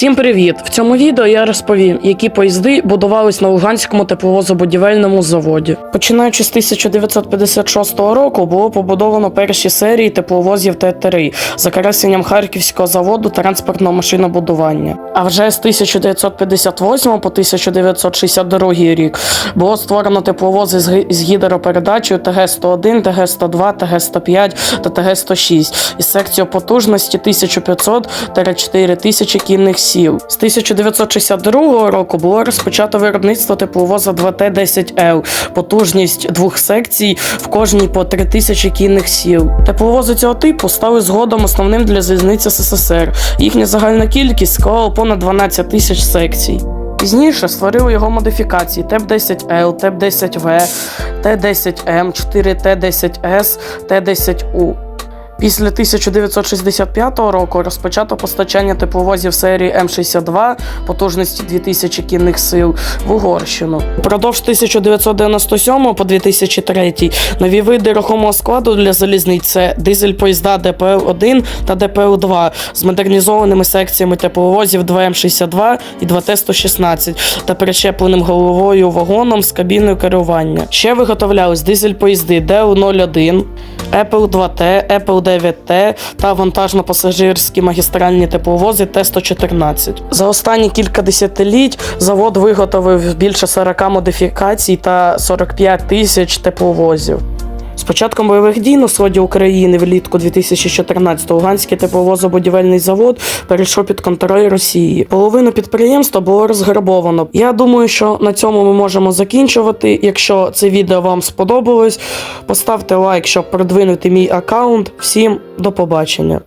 Всім привіт! В цьому відео я розповім, які поїзди будувались на Луганському тепловозобудівельному заводі. Починаючи з 1956 року було побудовано перші серії тепловозів Т-3 за кресленням Харківського заводу транспортного машинобудування. А вже з 1958 по 1962 рік було створено тепловози з гідропередачею ТГ-101, ТГ-102, ТГ-105 та ТГ-106 із секцією потужності 1500-4000 кінних сіл. З 1962 року було розпочато виробництво тепловоза 2Т-10Л, потужність двох секцій в кожній по 3000 кінних сіл. Тепловози цього типу стали згодом основним для залізниці СССР. Їхня загальна кількість склала понад 12 тисяч секцій. Пізніше створили його модифікації ТЕП-10Л, ТЕП-10В, Т-10М, 4Т-10С, Т-10У. Після 1965 року розпочато постачання тепловозів серії М62 потужності 2000 кінних сил в Угорщину. Впродовж 1997 по 2003 нові види рухомого складу для залізниць це дизель-поїзда ДПЛ-1 та ДПЛ-2 з модернізованими секціями тепловозів 2М62 і 2Т-116 та причепленим головою вагоном з кабіною керування. Ще виготовлялись дизель-поїзди ДЛ-01, Apple 2T, Apple 9T та вантажно-пасажирські магістральні тепловози Т-114. За останні кілька десятиліть завод виготовив більше 40 модифікацій та 45 тисяч тепловозів. З початком бойових дій на сході України влітку 2014 Луганський тепловозобудівельний завод перейшов під контроль Росії. Половину підприємства було розграбовано. Я думаю, що на цьому ми можемо закінчувати. Якщо це відео вам сподобалось, поставте лайк, щоб продвинути мій аккаунт. Всім до побачення.